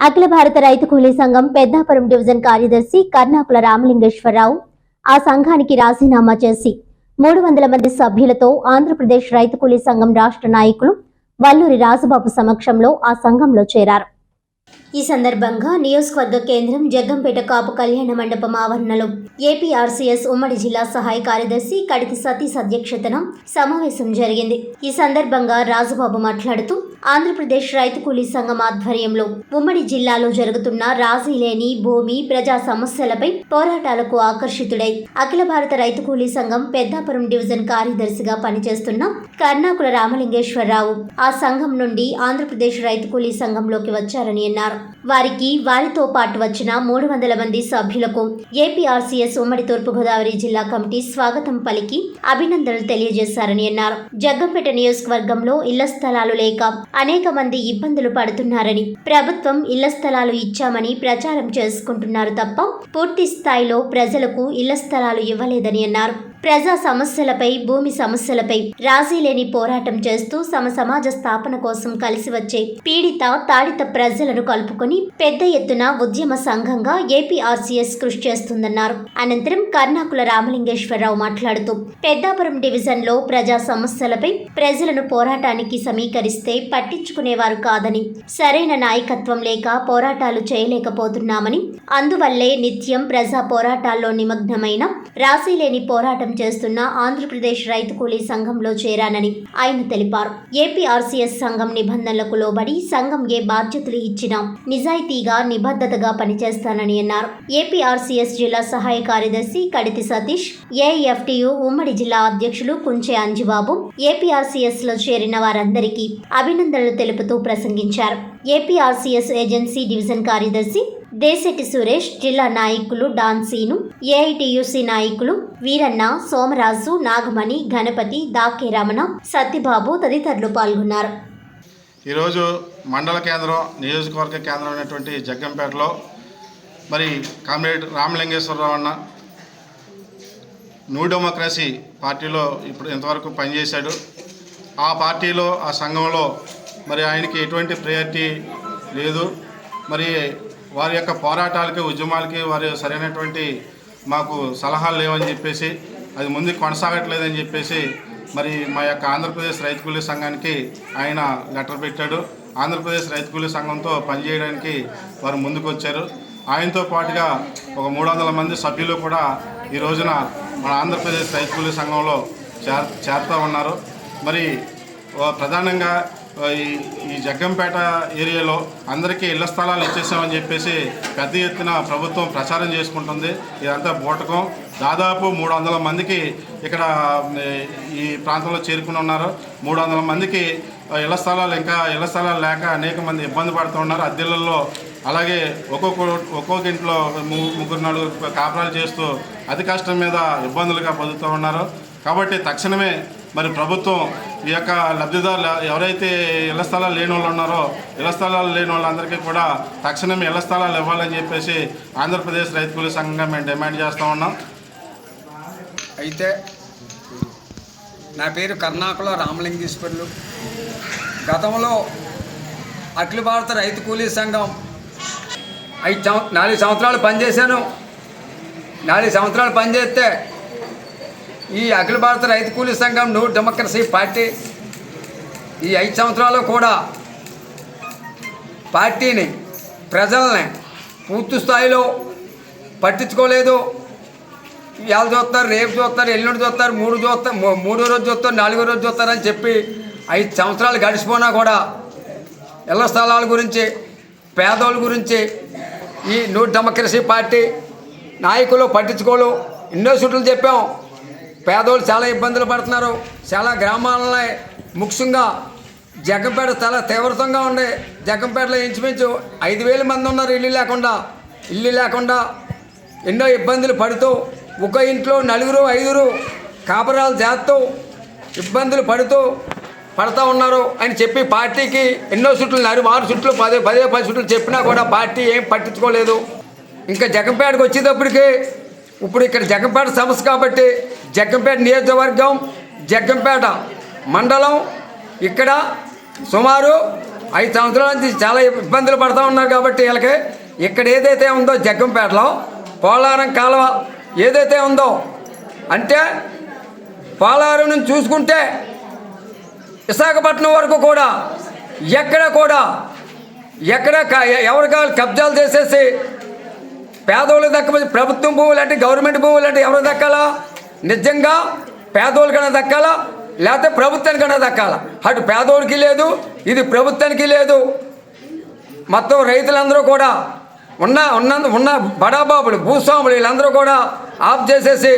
అఖిల భారత రైతు కూలీ సంఘం పెద్దాపురం డివిజన్ కార్యదర్శి కర్ణాకుల రామలింగేశ్వరరావు ఆ సంఘానికి రాజీనామా చేసి మూడు వందల మంది సభ్యులతో ఆంధ్రప్రదేశ్ రైతు కూలీ సంఘం రాష్ట్ర నాయకులు వల్లూరి రాజుబాబు సమక్షంలో ఆ సంఘంలో చేరారు. ఈ సందర్భంగా నియోజకవర్గ కేంద్రం జగ్గంపేట కాపు కళ్యాణ మండపం ఆవరణలో ఏపీఆర్సీఎస్ ఉమ్మడి జిల్లా సహాయ కార్యదర్శి కడితి సతీష్ అధ్యక్షతన సమావేశం జరిగింది. ఈ సందర్భంగా రాజుబాబు మాట్లాడుతూ ఆంధ్రప్రదేశ్ రైతు కూలీ సంఘం ఆధ్వర్యంలో ఉమ్మడి జిల్లాలో జరుగుతున్న రాజీ లేని భూమి ప్రజా సమస్యలపై పోరాటాలకు ఆకర్షితుడై అఖిల భారత రైతు కూలీ సంఘం పెద్దాపురం డివిజన్ కార్యదర్శిగా పనిచేస్తున్న కర్ణాకుల రామలింగేశ్వరరావు ఆ సంఘం నుండి ఆంధ్రప్రదేశ్ రైతు కూలీ సంఘంలోకి వచ్చారని అన్నారు. వారికి వారితో పాటు వచ్చిన మూడు వందల మంది సభ్యులకు ఏపీఆర్సీఎస్ ఉమ్మడి తూర్పుగోదావరి జిల్లా కమిటీ స్వాగతం పలికి అభినందనలు తెలియజేశారని అన్నారు. జగ్గంపేట నియోజకవర్గంలో ఇళ్ళ స్థలాలు లేక అనేక మంది ఇబ్బందులు పడుతున్నారని ప్రభుత్వం ఇళ్ళ స్థలాలు ఇచ్చామని ప్రచారం చేసుకుంటున్నారు తప్ప పూర్తి స్థాయిలో ప్రజలకు ఇళ్ళ స్థలాలు ఇవ్వలేదని అన్నారు. ప్రజా సమస్యలపై భూమి సమస్యలపై రాజీ లేని పోరాటం చేస్తూ సమ సమాజ స్థాపన కోసం కలిసి వచ్చే పీడిత తాడిత ప్రజలను కలుపుకొని పెద్ద ఎత్తున ఉద్యమ సంఘంగా ఏపీఆర్సీఎస్ కృషి చేస్తుందన్నారు. అనంతరం కర్ణాకుల రామలింగేశ్వరరావు మాట్లాడుతూ పెద్దాపురం డివిజన్లో ప్రజా సమస్యలపై ప్రజలను పోరాటానికి సమీకరిస్తే పట్టించుకునేవారు కాదని సరైన నాయకత్వం లేక పోరాటాలు చేయలేకపోతున్నామని అందువల్లే నిత్యం ప్రజా పోరాటాల్లో నిమగ్నమైన రాశీ లేని పోరాటం చేస్తున్న ఆంధ్రప్రదేశ్ రైతు కూలీ సంఘంలో చేరానని ఆయన తెలిపారు. ఏపీఆర్సీఎస్ సంఘం నిబంధనలకు లోబడి సంఘం ఏ బాధ్యతలు ఇచ్చినా నిజాయితీగా నిబద్ధతగా పనిచేస్తానని అన్నారు. ఏపీఆర్సీఎస్ జిల్లా సహాయ కార్యదర్శి కడితి సతీష్ ఏఎఫ్టియు ఉమ్మడి జిల్లా అధ్యక్షులు కుంచే అంజిబాబు ఏపీఆర్సీఎస్లో చేరిన వారందరికీ అభినందనలు తెలుపుతూ ప్రసంగించారు. ఏపీఆర్సీఎస్ ఏజెన్సీ డివిజన్ కార్యదర్శి దేశెట్టి సురేష్ జిల్లా నాయకులు డాన్సీను ఏఐటియుసి నాయకులు వీరన్న సోమరాజు నాగమణి గణపతి దాకే రమణ సత్యబాబు తదితరులు పాల్గొన్నారు. ఈరోజు మండల కేంద్రం నియోజకవర్గ కేంద్రం అయినటువంటి జగ్గంపేటలో మరి కామ్రేడ్ రామలింగేశ్వరరావు అన్న న్యూ డెమోక్రసీ పార్టీలో ఇప్పుడు ఇంతవరకు పనిచేశాడు. ఆ పార్టీలో ఆ సంఘంలో మరి ఆయనకి ఎటువంటి ప్రయారిటీ లేదు. మరి వారి యొక్క పోరాటాలకి ఉద్యమాలకి వారి సరైనటువంటి మాకు సలహాలు లేవని చెప్పేసి అది ముందుకు కొనసాగట్లేదని చెప్పేసి మరి మా యొక్క ఆంధ్రప్రదేశ్ రైతు కూలీ సంఘానికి ఆయన లెటర్ పెట్టాడు. ఆంధ్రప్రదేశ్ రైతు కూలీ సంఘంతో పనిచేయడానికి వారు ముందుకు వచ్చారు ఆయనతో పాటుగా ఒక మూడు వందల మంది సభ్యులు కూడా ఈ రోజున మన ఆంధ్రప్రదేశ్ రైతు కూలీ సంఘంలో చేర్ చేరుతూ ఉన్నారు. మరి ప్రధానంగా ఈ ఈ జగ్గంపేట ఏరియాలో అందరికీ ఇళ్ళ స్థలాలు ఇచ్చేసామని చెప్పేసి పెద్ద ఎత్తున ప్రభుత్వం ప్రచారం చేసుకుంటుంది. ఇదంతా బూటకం. దాదాపు మూడు వందల మందికి ఇక్కడ ఈ ప్రాంతంలో చేరుకుని ఉన్నారు. మూడు వందల మందికి ఇళ్ళ స్థలాలు ఇంకా ఇళ్ళ స్థలాలు లేక అనేక మంది ఇబ్బంది పడుతూ ఉన్నారు. అద్దెలలో అలాగే ఒక్కొక్క ఒక్కొక్క ఇంట్లో ముగ్గురు నలుగురు కాపురాలు చేస్తూ అతి కష్టం మీద ఇబ్బందులుగా పొందుతూ ఉన్నారు. కాబట్టి తక్షణమే మరి ప్రభుత్వం ఈ యొక్క లబ్ధిదారులు ఎవరైతే ఇళ్ళ స్థలాలు లేని వాళ్ళు ఉన్నారో ఇళ్ళ స్థలాలు లేని వాళ్ళందరికీ కూడా తక్షణమే ఇళ్ళ స్థలాలు ఇవ్వాలని చెప్పేసి ఆంధ్రప్రదేశ్ రైతు కూలీ సంఘంగా మేము డిమాండ్ చేస్తూ ఉన్నాం. అయితే నా పేరు కర్ణాకుల రామలింగేశ్వర్లు. గతంలో అఖిల భారత రైతు కూలీ సంఘం ఐదు నాలుగు సంవత్సరాలు పనిచేశాను. నాలుగు సంవత్సరాలు పనిచేస్తే ఈ అఖిల భారత రైతు కూలీ సంఘం న్యూ డెమోక్రసీ పార్టీ ఈ ఐదు సంవత్సరాలు కూడా పార్టీని ప్రజల్ని పూర్తి స్థాయిలో పట్టించుకోలేదు. ఇవాళ చూస్తారు రేపు చూస్తారు ఎల్లుండి చూస్తారు మూడు చూస్తారు మూడో రోజు చూస్తారు నాలుగో రోజు చూస్తారని చెప్పి ఐదు సంవత్సరాలు గడిచిపోయినా కూడా ఇళ్ళ స్థలాల గురించి పేదోళ్ళ గురించి ఈ న్యూ డెమోక్రసీ పార్టీ నాయకులు పట్టించుకోలు ఎన్నో చుట్లు చెప్పాం. పేదోళ్ళు చాలా ఇబ్బందులు పడుతున్నారు. చాలా గ్రామాలని ముఖ్యంగా జగంపేట చాలా తీవ్రతంగా ఉండే జగంపేటలో ఇంచుమించు ఐదు వేల మంది ఉన్నారు ఇల్లు లేకుండా. ఇల్లు లేకుండా ఎన్నో ఇబ్బందులు పడుతూ ఒక ఇంట్లో నలుగురు ఐదుగురు కాపరాలు చేస్తూ ఇబ్బందులు పడుతూ పడతా ఉన్నారు అని చెప్పి పార్టీకి ఎన్నో చుట్లు నరు ఆరు చుట్లు పదే పదే పది చుట్లు చెప్పినా కూడా పార్టీ ఏం పట్టించుకోలేదు. ఇంకా జగంపేటకు వచ్చేటప్పటికి ఇప్పుడు ఇక్కడ జగంపేట సమస్య కాబట్టి జగ్గంపేట నియోజకవర్గం జగ్గంపేట మండలం. ఇక్కడ సుమారు ఐదు సంవత్సరాల నుంచి చాలా ఇబ్బందులు పడుతూ ఉన్నారు కాబట్టి వీళ్ళకి ఇక్కడ ఏదైతే ఉందో జగ్గంపేటలో పోలారం కాలువ ఏదైతే ఉందో అంటే పోలారం నుంచి చూసుకుంటే విశాఖపట్నం వరకు కూడా ఎక్కడ కూడా ఎక్కడ ఎవరి కావాలి కబ్జాలు చేసేసి పేదోళ్ళకి దక్క ప్రభుత్వం భూములు అంటే గవర్నమెంట్ భూములు అంటే ఎవరు దక్కాలా? నిజంగా పేదోళ్ళకైనా దక్కాలా? లేకపోతే ప్రభుత్వానికైనా దక్కాలా? అటు పేదోడికి లేదు ఇది ప్రభుత్వానికి లేదు. మొత్తం రైతులందరూ కూడా ఉన్న ఉన్న ఉన్న బడాబాబులు భూస్వాములు వీళ్ళందరూ కూడా ఆఫ్ చేసేసి